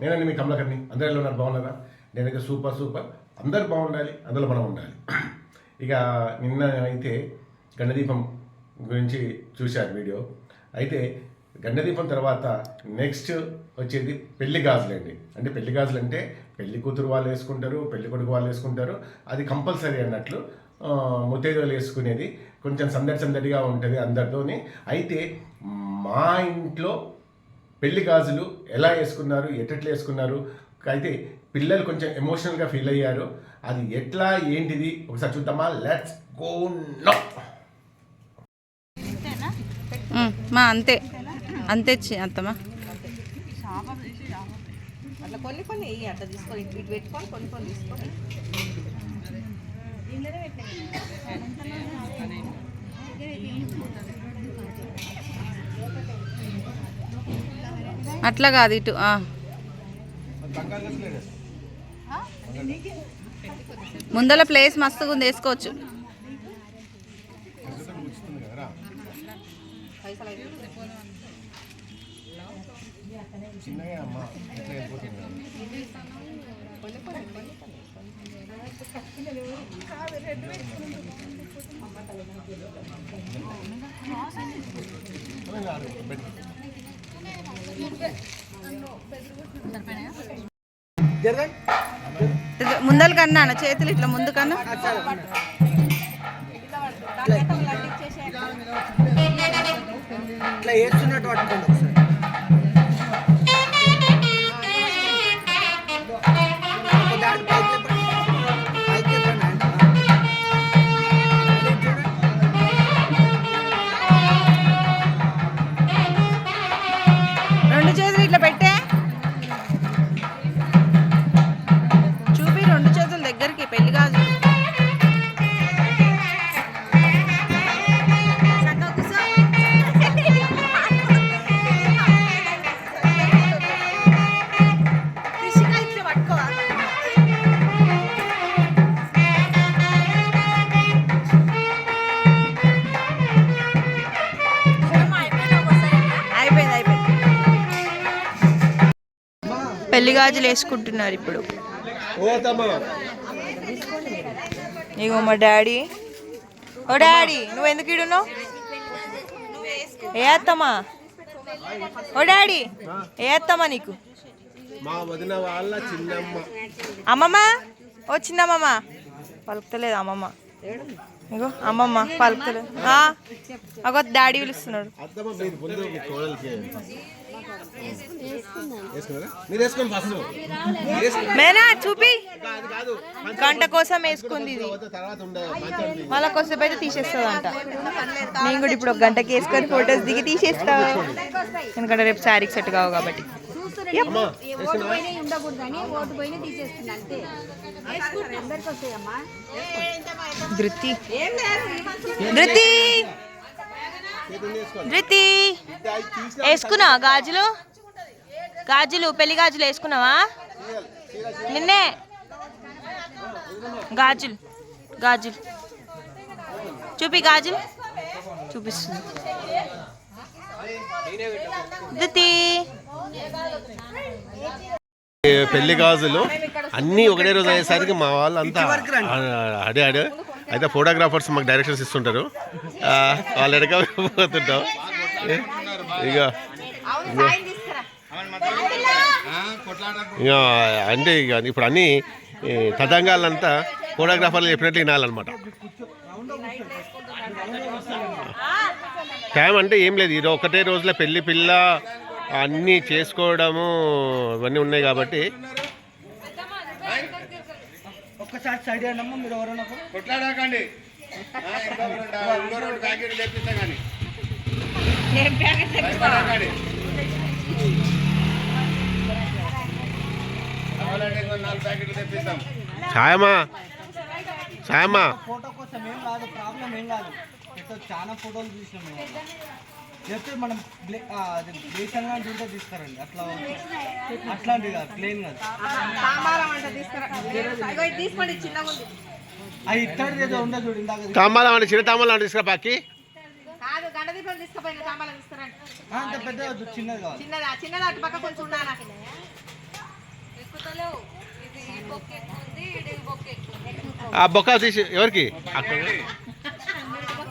నేనండి మీ కమలకర్ని అందరూ ఎలా ఉన్నారు? బాగున్నారా? నేనైతే సూపర్ సూపర్. అందరు బాగుండాలి అందులో మనం ఉండాలి. ఇక నిన్న అయితే గండదీపం గురించి చూశారు వీడియో. అయితే గండదీపం తర్వాత నెక్స్ట్ వచ్చేది పెళ్ళి గాజులండి అంటే పెళ్ళి గాజులు అంటే పెళ్ళి కూతురు వాళ్ళు వేసుకుంటారు పెళ్ళి కొడుకు వాళ్ళు వేసుకుంటారు. అది కంపల్సరీ అన్నట్లు ఆ, ముత్తైదువులు వేసుకునేది. కొంచెం సందడి సందడిగా ఉంటుంది అందరితోని. అయితే మా ఇంట్లో పెళ్ళి గాజులు ఎలా వేసుకున్నారు ఎట్లా వేసుకున్నారు అయితే పిల్లలు కొంచెం ఎమోషనల్గా ఫీల్ అయ్యారు. అది ఎట్లా ఏంటిది? ఒకసారి చూద్దామా? లెట్స్ గో నో మా అంతే. అంతే అట్లా కొన్ని కొన్ని అట్లా తీసుకొని ఇటు ఇటు పెట్టుకొని కొన్ని కొన్ని తీసుకొని అట్లా కాదు ఇటు ముందల ప్లేస్ మస్తుగా ఉంది వేసుకోవచ్చు. చిన్నగా అమ్మా ఎట్లా వెళ్ళిపోతుంది ఇది ముందల కన్నా అన్న, చేతులు ఇట్లా ముందు కన్నా. ఇట్లా ఏడ్చున్నట్టు పట్టుకోండి. పెళ్ళి గాజులు వేసుకుంటున్నారు ఇప్పుడు. ఇగో మా డాడీ. ఓ డాడీ నువ్వు ఎందుకు ఇడున్నావు ఏ అత్తమ్మా? ఓ డాడీ ఏ అత్తమ్మా నీకు? మా వదిన వాళ్ళ చిన్నమ్మ. అమ్మమ్మ? ఓ చిన్నమ్మమ్మ. పలుకుతలేదు అమ్మమ్మ. ఇగో అమ్మమ్మ పలుకుతలేదు. ఆ, అగో డాడీ పిలుస్తున్నాడు. మేనా చూపి. గంట కోసం వేసుకుంది ఇది. మళ్ళా కొద్దిసేపు అయితే తీసేస్తుందంట. నేను కూడా ఇప్పుడు ఒక గంటకి వేసుకొని ఫొటోస్ దిగి తీసేస్తా. ఎందుకంటే రేపు శారీకి సెట్ కావు కాబట్టి. ధృతి. ధృతి. ధృతి వేసుకున్నావా గాజులు? గాజులు పెళ్ళి గాజులు వేసుకున్నావా? నిన్నే. గాజులు గాజులు. చూపి గాజులు. చూపిస్తుంది. ధృతి పెళ్ళి గాజులు అన్నీ ఒకటే రోజు అయ్యేసరికి మా వాళ్ళు అంతా అడే అడే అయితే ఫోటోగ్రాఫర్స్ మాకు డైరెక్షన్స్ ఇస్తుంటారు. వాళ్ళు ఎడకపోతుంటాం ఇక ఇక అంటే ఇక ఇప్పుడు అన్ని ఈ తతంగాలంతా ఫోటోగ్రాఫర్లు చెప్పినట్లు వినాలన్నమాట. టైం అంటే ఏం లేదు. ఇది ఒకటే రోజులో పెళ్ళి పిల్ల అన్నీ చేసుకోవడము ఇవన్నీ ఉన్నాయి కాబట్టి ఒక్కసారి సైడ్ అయ్యండి మీరు ఎవరైనా. కొట్లాడకండి. ఇంకో రెండు ప్యాకెట్లు తెప్పిస్తా కానీ. నాలుగు ప్యాకెట్లు తెప్పిస్తాం. ఛాయమా ఛాయమా ఫోటో కోసం ఏం కాదు ప్రాబ్లం ఏం కాదు చాలా ఫోటోలు చూసినాం చెప్తే మనం దేశంగా చూస్తే తీస్తారండి అట్లా అట్లాంటిది కాదు ప్లేన్ కాదు. అంటే అది ఇట్లాంటిది ఏదో ఉండదు చూడు ఇందాక తాంబాలం అంటే చిన్న తాంబాలం తీసుకురా పాకి. అంత పెద్ద వద్దు చిన్నది కావాలి చిన్నదా చిన్నదా అటు పక్క కొంచెం ఆ బొక్క తీసి ఎవరికి? అక్కడ.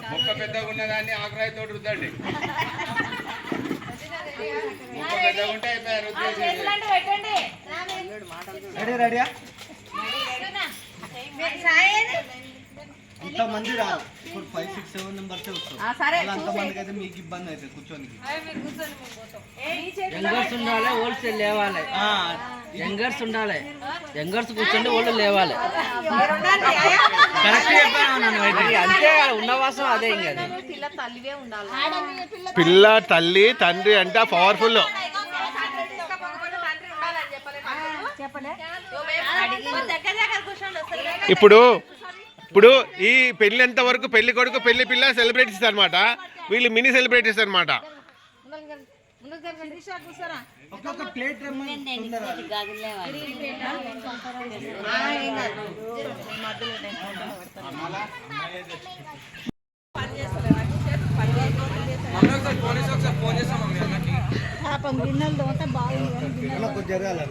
మొక్క పెద్దగా ఉన్నదాన్ని ఆకురాయి తోటి రుద్దండి. మొక్క పెద్దగా ఉంటే అయిపోయారు. రెడీ రెడీయా? ఇంత మంది రాదు ఇప్పుడు ఫైవ్ సిక్స్ సెవెన్ మెంబర్స్ వస్తారు. అయితే మీకు ఇబ్బంది అవుతుంది కూర్చోనికి. యంగర్స్ ఉండాలి ఓల్డ్స్ లేవాలి. యంగర్స్ ఉండాలి. యంగర్స్ కూర్చొని ఓల్డ్ లేవాలి. కరెక్ట్ చెప్పాను. అంతే ఉన్నవాసం అదే ఇంకా. పిల్ల తల్లివే ఉండాలి. పిల్ల తల్లి తండ్రి అంటే పవర్ఫుల్ కూర్చోండి ఇప్పుడు ఇప్పుడు ఈ పెళ్ళి ఎంత వరకు పెళ్ళి కొడుకు పెళ్ళి పిల్ల సెలబ్రేట్ అనమాట వీళ్ళు మినీ సెలబ్రిటీస్ అనమాట ఒక్కొక్క ప్లేట్ రమ్మని అలా కొంచెం జరగాలి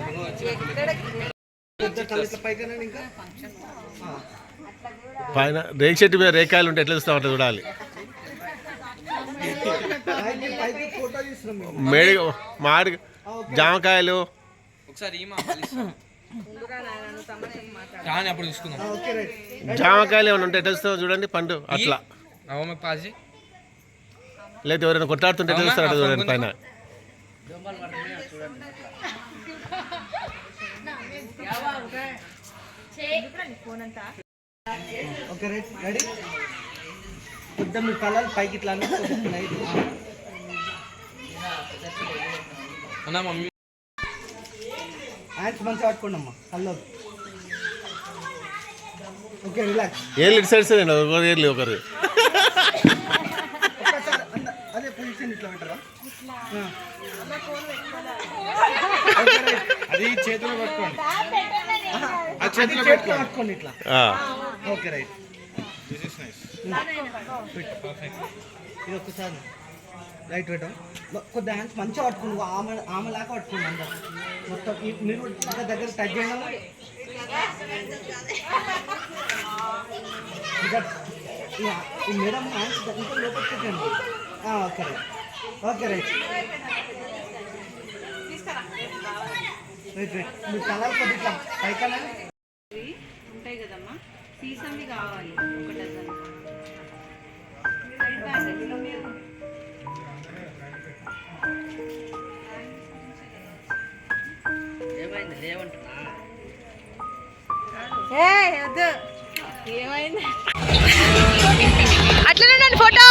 ఇంకా. పైన రేక్ చెట్టు మీద రేకాయలు ఉంటే ఎట్లా చూస్తామంటే చూడాలి. మేడి మాడి జామకాయలు. జామకాయలు ఏమైనా ఉంటే ఎట్లా చూస్తామో చూడండి పండు అట్లా. లేకపోతే ఎవరైనా కొట్లాడుతుంటే ఎట్లా చూస్తారు అట్లా చూడండి పైన. Okay right. రెడీ కొద్దిగా మీ కలర్ పైకి ఇట్లా అని కొద్దిగా లైట్ అన్న మమ్మీ. హ్యాండ్స్ మంచిగా పట్టుకోండి అమ్మా. కల్లో ఓకే రిలాక్స్ ఏళ్ళు ఇటు సైడ్ సైడ్ ఒకరు ఏళ్ళు ఒకరు. అంద- పొజిషన్ ఇట్లా పెట్టరా. అది చేతిలో పట్టుకోండి. చేతిలో పట్టుకోండి. ఇట్లా. ఆ. ఓకే రైట్ ఇది ఒక్కసారి. రైట్ పెట్టాం కొద్ది హ్యాండ్స్ మంచిగా పట్టుకోండి. ఆమె ఆమె లాగా పట్టుకోండి అందరు. మొత్తం మీరు దగ్గర టచ్ చేయండి ఈ- మేడం హ్యాండ్స్ ఇంకా లోపలికి పెట్టండి. Okay right okay right right right మీరు కలర్ కొద్ది ఇట్లా పైకనా సీసంవి కావాలి. ఒక డజన్ ఏమైంది? లేవంటున్నా. ఏమైంది? అట్లనే ఫోటో.